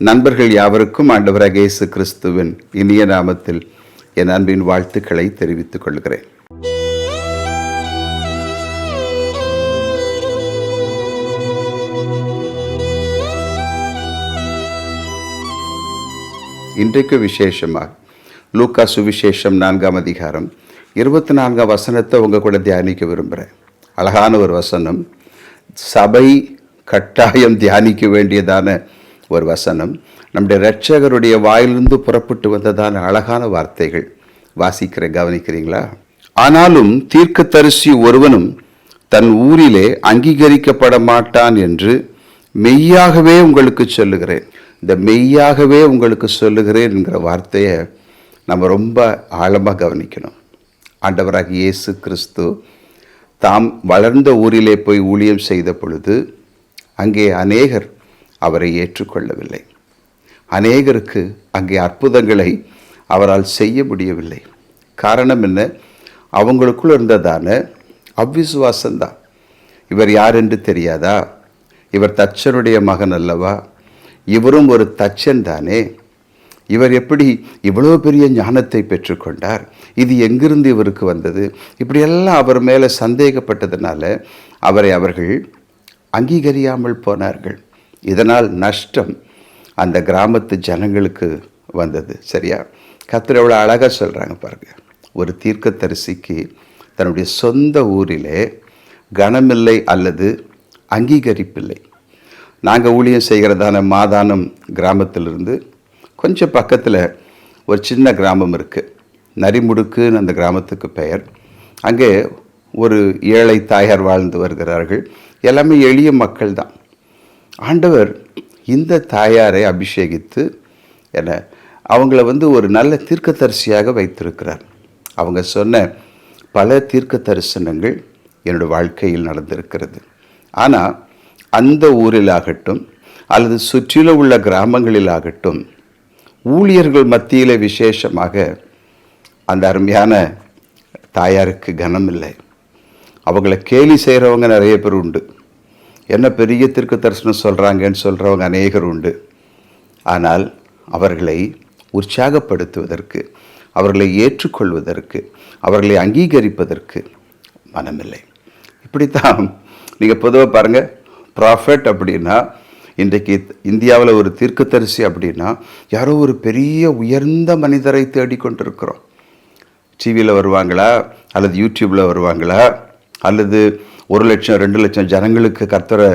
நண்பர்கள் யாவருக்கும் ஆண்டவராக இயேசு கிறிஸ்துவின் இனிய நாமத்தில் என் அன்பின் வாழ்த்துக்களை தெரிவித்துக் கொள்கிறேன். இன்றைக்கு விசேஷமாக லூக்கா சுவிசேஷம் நான்காம் அதிகாரம் இருபத்தி நான்காம் வசனத்தை உங்கள் கூட தியானிக்க விரும்புகிறேன் அழகான ஒரு வசனம். சபை கட்டாயம் தியானிக்க வேண்டியதான ஒரு வசனம். நம்முடைய இரட்சகருடைய வாயிலிருந்து புறப்பட்டு வந்ததான அழகான வார்த்தைகள். வாசிக்கிற கவனிக்கிறீங்களா? ஆனாலும் தீர்க்கதரிசி ஒருவனும் தன் ஊரிலே அங்கீகரிக்கப்பட மாட்டான் என்று மெய்யாகவே உங்களுக்கு சொல்லுகிறேன். இந்த மெய்யாகவே உங்களுக்கு சொல்லுகிறேன் என்கிற வார்த்தையை நம்ம ரொம்ப ஆழமாக கவனிக்கணும். ஆண்டவராக இயேசு கிறிஸ்து தாம் வளர்ந்த ஊரிலே போய் ஊழியம் செய்த பொழுது அங்கே அநேகர் அவரை ஏற்றுக்கொள்ளவில்லை. அநேகருக்கு அங்கே அற்புதங்களை அவரால் செய்ய முடியவில்லை. காரணம் என்ன? அவங்களுக்குள் இருந்ததான அவ்விசுவாசம்தான். இவர் யார் என்று தெரியாதா? இவர் தச்சனுடைய மகன் அல்லவா? இவரும் ஒரு தச்சன் தானே. இவர் எப்படி இவ்வளோ பெரிய ஞானத்தை பெற்றுக்கொண்டார்? இது எங்கிருந்து இவருக்கு வந்தது? இப்படியெல்லாம் அவர் மேலே சந்தேகப்பட்டதுனால அவரை அவர்கள் அங்கீகரியாமல் போனார்கள். இதனால் நஷ்டம் அந்த கிராமத்து ஜனங்களுக்கு வந்தது சரியா? கத்திர எவ்வளோ அழகாக சொல்கிறாங்க பாருங்க. ஒரு தீர்க்கதரிசிக்கு தன்னுடைய சொந்த ஊரிலே கனமில்லை அல்லது அங்கீகரிப்பில்லை. நாங்கள் ஊழியம் செய்கிறதான மாதானம் கிராமத்திலிருந்து கொஞ்சம் பக்கத்தில் ஒரு சின்ன கிராமம் இருக்குது நரிமுடுக்குன்னு அந்த கிராமத்துக்கு பெயர். அங்கே ஒரு ஏழை தாயார் வாழ்ந்து வருகிறார்கள். எல்லாமே எளிய மக்கள் தான் ஆண்டவர் இந்த தாயாரை அபிஷேகித்து என்ன அவங்கள வந்து ஒரு நல்ல தீர்க்கதரிசியாக வைத்திருக்கிறார். அவங்க சொன்ன பல தீர்க்க தரிசனங்கள் என்னோடய வாழ்க்கையில் நடந்திருக்கிறது. ஆனால் அந்த ஊரிலாகட்டும் அல்லது சுற்றிலும் உள்ள கிராமங்களிலாகட்டும் ஊழியர்கள் மத்தியில் விசேஷமாக அந்த அருமையான தாயாருக்கு கனம் இல்லை அவங்கள கேலி செய்கிறவங்க நிறைய பேர் உண்டு. என்ன பெரிய திருக்கு தரிசனம் சொல்கிறாங்கன்னு சொல்கிறவங்க அநேகர் உண்டு. ஆனால் அவர்களை உற்சாகப்படுத்துவதற்கு அவர்களை ஏற்றுக்கொள்வதற்கு அவர்களை அங்கீகரிப்பதற்கு மனமில்லை. இப்படித்தான் நீங்கள் பொதுவாக பாருங்கள் ப்ராஃபட் அப்படின்னா இன்றைக்கு இந்தியாவில் ஒரு தீர்க்கதரிசி அப்படின்னா யாரோ ஒரு பெரிய உயர்ந்த மனிதரை தேடிக்கொண்டிருக்கிறோம் டிவியில் வருவாங்களா? அல்லது யூடியூப்பில் வருவாங்களா? அல்லது ஒரு லட்சம் ரெண்டு லட்சம் ஜனங்களுக்கு கர்த்தரை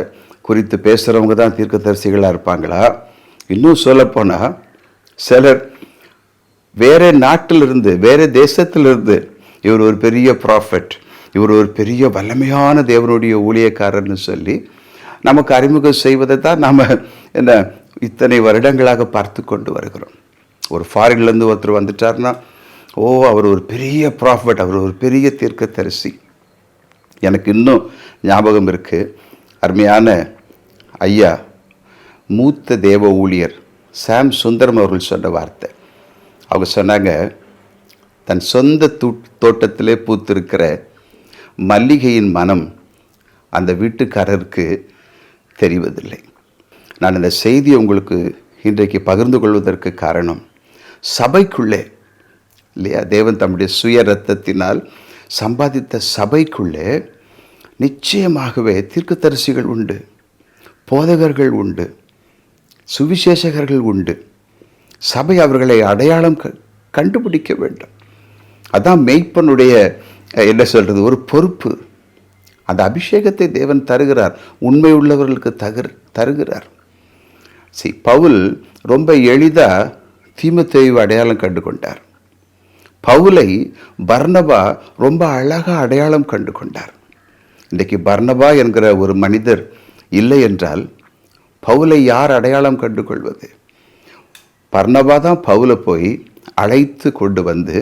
குறித்து பேசுகிறவங்க தான் தீர்க்கதரிசிகளாக இருப்பாங்களா? இன்னும் சொல்லப்போனால் சிலர் வேற நாட்டிலிருந்து வேறு தேசத்திலிருந்து இவர் ஒரு பெரிய ப்ராஃபிட் இவர் ஒரு பெரிய வல்லமையான தேவனுடைய ஊழியக்காரர்னு சொல்லி நமக்கு அறிமுகம் செய்வதை தான் நாம் என்ன இத்தனை வருடங்களாக பார்த்து கொண்டு வருகிறோம். ஒரு ஃபாரின்லேருந்து ஒருத்தர் வந்துட்டார்னா ஓ அவர் ஒரு பெரிய ப்ராஃபிட் அவர் ஒரு பெரிய தீர்க்கதரிசி. எனக்கு இன்னும் ஞாபகம் இருக்குது அருமையான ஐயா மூத்த தேவ ஊழியர் சாம் சுந்தரம் அவர்கள் சொன்ன வார்த்தை. அவங்க சொன்னாங்க தன் சொந்த தூ தோட்டத்திலே பூத்திருக்கிற மல்லிகையின் மனம் அந்த வீட்டுக்காரருக்கு தெரிவதில்லை. நான் இந்த செய்தியை உங்களுக்கு இன்றைக்கு பகிர்ந்து கொள்வதற்கு காரணம் சபைக்குள்ளே இல்லையா? தேவன் தம்முடைய சுய ரத்தத்தினால் சம்பாதித்த சபைக்குள்ளே நிச்சயமாகவே தீர்க்கதரிசிகள் உண்டு போதகர்கள் உண்டு சுவிசேஷகர்கள் உண்டு. சபை அவர்களை அடையாளம் கண்டுபிடிக்க வேண்டும். அதான் மெய்ப்பனுடைய என்ன சொல்கிறது ஒரு பொறுப்பு. அந்த அபிஷேகத்தை தேவன் தருகிறார். உண்மை உள்ளவர்களுக்கு தகர் தருகிறார். சி பவுல் ரொம்ப எளிதாக தீமத்தேய்வு அடையாளம் கண்டு கொண்டார் பவுலை பர்ணபா ரொம்ப அழகாக அடையாளம் கண்டு கொண்டார். இன்றைக்கு பர்ணபா என்கிற ஒரு மனிதர் இல்லை என்றால் பவுலை யார் அடையாளம் கண்டு கொள்வது? பர்ணபா தான் பவுலை போய் அழைத்து கொண்டு வந்து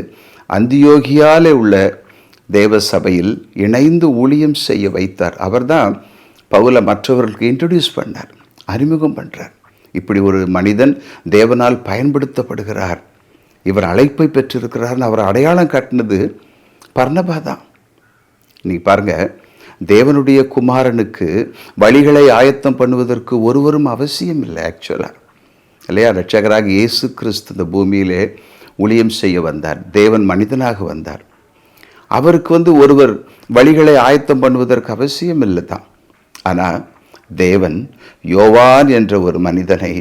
அந்தியோகியாலே உள்ள தேவ சபையில் இணைந்து ஊழியம் செய்ய வைத்தார். அவர்தான் பவுலை மற்றவர்களுக்கு இன்ட்ரடியூஸ் பண்ணார் அறிமுகம் பண்ணுறார் இப்படி ஒரு மனிதன் தேவனால் பயன்படுத்தப்படுகிறார். இவர் அழைப்பை பெற்றிருக்கிறார்னு அவர் அடையாளம் காட்டினது பர்ணபா தான் நீ பாருங்க தேவனுடைய குமாரனுக்கு வழிகளை ஆயத்தம் பண்ணுவதற்கு ஒருவரும் அவசியம் இல்லை ஆக்சுவலாக இல்லையா? ரட்சகராக இயேசு கிறிஸ்து இந்த பூமியிலே ஊழியம் செய்ய வந்தார் தேவன் மனிதனாக வந்தார். அவருக்கு வந்து ஒருவர் வழிகளை ஆயத்தம் பண்ணுவதற்கு அவசியம் இல்லை தான். ஆனால் தேவன் யோவான் என்ற ஒரு மனிதனை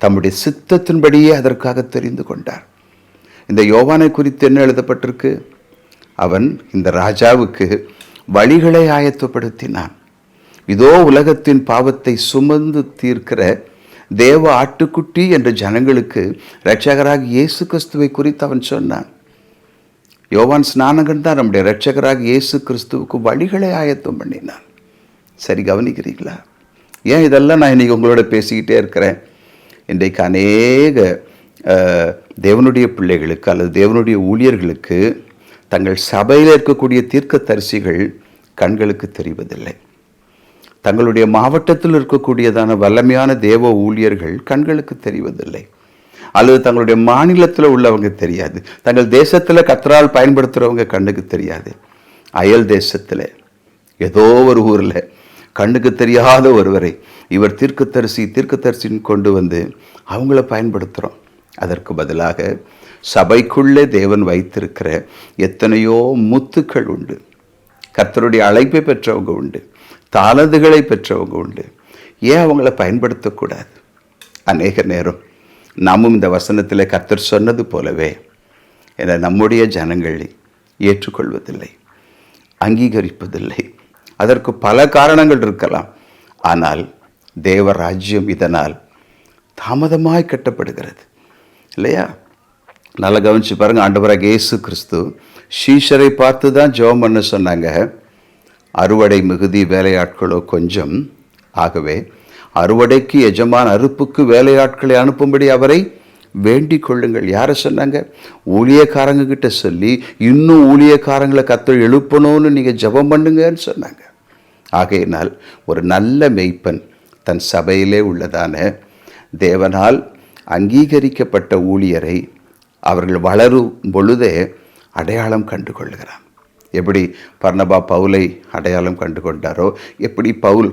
தம்முடைய சித்தத்தின்படியே அதற்காக தெரிந்து கொண்டார். இந்த யோவானை குறித்து என்ன எழுதப்பட்டிருக்கு? அவன் இந்த ராஜாவுக்கு வழிகளை ஆயத்தப்படுத்தினான். இதோ உலகத்தின் பாவத்தை சுமந்து தீர்க்கிற தேவ ஆட்டுக்குட்டி என்ற ஜனங்களுக்கு இரட்சகராக இயேசு கிறிஸ்துவை குறித்து அவன் சொன்னான். யோவான் ஸ்நானகன் தான் நம்முடைய இரட்சகராக இயேசு கிறிஸ்துவுக்கு வழிகளை ஆயத்தம் பண்ணினான். சரி கவனிக்கிறீங்களா ஏன் இதெல்லாம் நான் இன்றைக்கி உங்களோட பேசிக்கிட்டே இருக்கிறேன்? இன்றைக்கு அநேக தேவனுடைய பிள்ளைகளுக்கு அல்லது தேவனுடைய ஊழியர்களுக்கு தங்கள் சபையில் இருக்கக்கூடிய தீர்க்கதரிசிகள் கண்களுக்கு தெரிவதில்லை. தங்களுடைய மாவட்டத்தில் இருக்கக்கூடியதான வல்லமையான தேவ ஊழியர்கள் கண்களுக்கு தெரிவதில்லை. அல்லது தங்களுடைய மாநிலத்தில் உள்ளவங்க தெரியாது. தங்கள் தேசத்தில் கத்தரால் பயன்படுத்துகிறவங்க கண்ணுக்கு தெரியாது. அயல் தேசத்தில் ஏதோ ஒரு ஊரில் கண்ணுக்கு தெரியாத ஒருவரை இவர் தீர்க்கத்தரிசி தீர்க்கத்தரிசின்னு கொண்டு வந்து அவங்கள பயன்படுத்துகிறோம் அதற்கு பதிலாக சபைக்குள்ளே தேவன் வைத்திருக்கிற எத்தனையோ முத்துக்கள் உண்டு. கர்த்தருடைய அழைப்பை பெற்றவங்க உண்டு. தாளந்துகளை பெற்றவங்க உண்டு. ஏன் அவங்கள பயன்படுத்தக்கூடாது? அநேக நேரம் நாமும் இந்த வசனத்தில் கர்த்தர் சொன்னது போலவே என நம்முடைய ஜனங்களை ஏற்றுக்கொள்வதில்லை அங்கீகரிப்பதில்லை. அதற்கு பல காரணங்கள் இருக்கலாம். ஆனால் தேவராஜ்யம் இதனால் தாமதமாய் கட்டப்படுகிறது. இல்லையா? நல்லா கவனிச்சு பாருங்க ஆண்டவராக இயேசு கிறிஸ்து ஷீஷரை பார்த்து தான் ஜெபம் பண்ண சொன்னாங்க. அறுவடை மிகுதி வேலையாட்களோ கொஞ்சம். ஆகவே அறுவடைக்கு எஜமான அறுப்புக்கு வேலையாட்களை அனுப்பும்படி அவரை வேண்டிக் கொள்ளுங்கள். யாரை சொன்னாங்க? ஊழியக்காரங்க கிட்ட சொல்லி இன்னும் ஊழியக்காரங்களை கத்த எழுப்பணும்னு நீங்கள் ஜெபம் பண்ணுங்கன்னு சொன்னாங்க. ஆகையினால் ஒரு நல்ல மெய்ப்பன் தன் சபையிலே உள்ளதான தேவனால் அங்கீகரிக்கப்பட்ட ஊழியரை அவர்கள் வளரும் பொழுதே அடையாளம் கண்டு கொள்கிறான் எப்படி பர்ணபா பவுலை அடையாளம் கண்டு கொண்டாரோ எப்படி பவுல்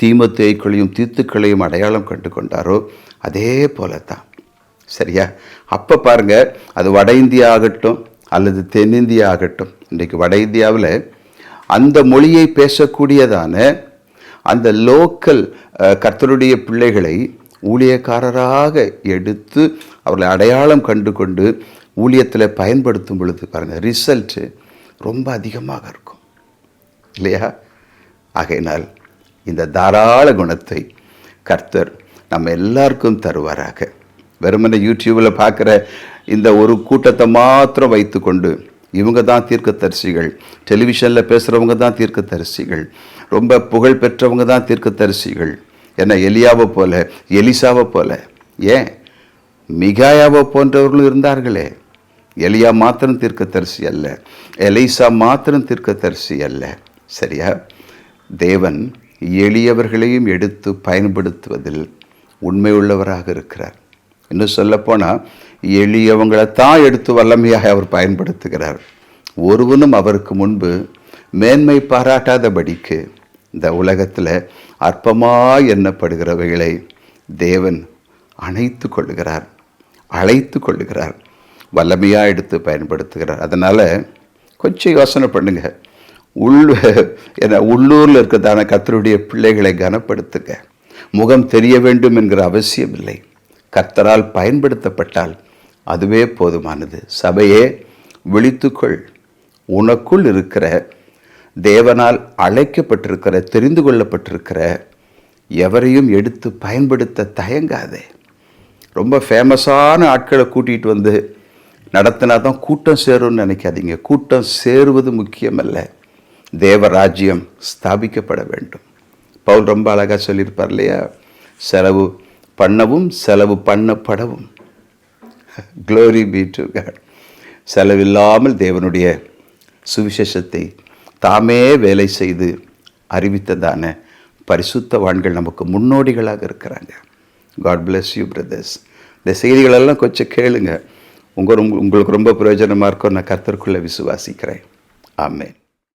தீமத்தேய்களையும் தீத்துக்களையும் அடையாளம் கண்டு கொண்டாரோ அதே போல தான் சரியா? அப்போ பாருங்க அது வட இந்தியா ஆகட்டும் அல்லது தென்னிந்தியா ஆகட்டும். இன்றைக்கு வட இந்தியாவில் அந்த மொழியை பேசக்கூடியதான அந்த லோக்கல் கர்த்தருடைய பிள்ளைகளை ஊழியக்காரராக எடுத்து அவர்களை அடையாளம் கண்டு கொண்டு ஊழியத்தில் பயன்படுத்தும் பொழுது பாருங்கள் ரிசல்ட்டு ரொம்ப அதிகமாக இருக்கும். இல்லையா? ஆகையினால் இந்த தாராள குணத்தை கர்த்தர் நம்ம எல்லாருக்கும் தருவாராக. வெறுமனை யூடியூப்பில் பார்க்குற இந்த ஒரு கூட்டத்தை மாத்திரம் வைத்துக்கொண்டு இவங்க தான் தீர்க்கதரிசிகள் டெலிவிஷனில் பேசுகிறவங்க தான் தீர்க்கதரிசிகள் ரொம்ப புகழ் பெற்றவங்க தான் தீர்க்கதரிசிகள் என்ன எலியாவை போல எலிசாவை போல. ஏன்? மிகாயாவை போன்றவர்களும் இருந்தார்களே. எலியா மாத்திரம் தீர்க்கதரிசி அல்ல. எலிசா மாத்திரம் தீர்க்கதரிசி அல்ல. சரியா? தேவன் எளியவர்களையும் எடுத்து பயன்படுத்துவதில் உண்மையுள்ளவராக இருக்கிறார். இன்னும் சொல்லப்போனால் எளியவங்களை தான் எடுத்து வல்லமையாக அவர் பயன்படுத்துகிறார். ஒருவனும் அவருக்கு முன்பு மேன்மை பாராட்டாதபடிக்கு இந்த உலகத்தில் அற்பமாக எண்ணப்படுகிறவைகளை தேவன் அணைத்து கொள்ளுகிறார் அழைத்து கொள்ளுகிறார் வல்லமையாக எடுத்து பயன்படுத்துகிறார். அதனால் கொஞ்சம் யோசனை பண்ணுங்கள் உள் என உள்ளூரில் இருக்கிறதான கர்த்தருடைய பிள்ளைகளை கனப்படுத்துங்க. முகம் தெரிய வேண்டும் என்கிற அவசியம் இல்லை. கர்த்தரால் பயன்படுத்தப்பட்டால் அதுவே போதுமானது. சபையே விழித்துக்கொள். உனக்குள் இருக்கிற தேவனால் அழைக்கப்பட்டிருக்கிற தெரிந்து கொள்ளப்பட்டிருக்கிற எவரையும் எடுத்து பயன்படுத்த தயங்காதே. ரொம்ப ஃபேமஸான ஆட்களை கூட்டிகிட்டு வந்து நடத்தினா தான் கூட்டம் சேரும்னு நினைக்காதீங்க. கூட்டம் சேருவது முக்கியமல்ல. தேவராஜ்யம் ஸ்தாபிக்கப்பட வேண்டும். பவுல் ரொம்ப அழகாக சொல்லியிருப்பார் இல்லையா? செலவு பண்ணவும் செலவு பண்ணப்படவும். க்ளோரி பீ டு காட் செலவில்லாமல் தேவனுடைய சுவிசேஷத்தை தாமே வேலை செய்து அறிவித்ததான பரிசுத்தவான்கள் நமக்கு முன்னோடிகளாக இருக்கிறாங்க. காட் bless யூ பிரதர்ஸ் இந்த செய்திகளெல்லாம் கொஞ்சம் கேளுங்க. உங்கள் உங்களுக்கு ரொம்ப பிரயோஜனமாக இருக்கும் நான் கர்த்தருக்குள்ளே விசுவாசிக்கிறேன். ஆமேன்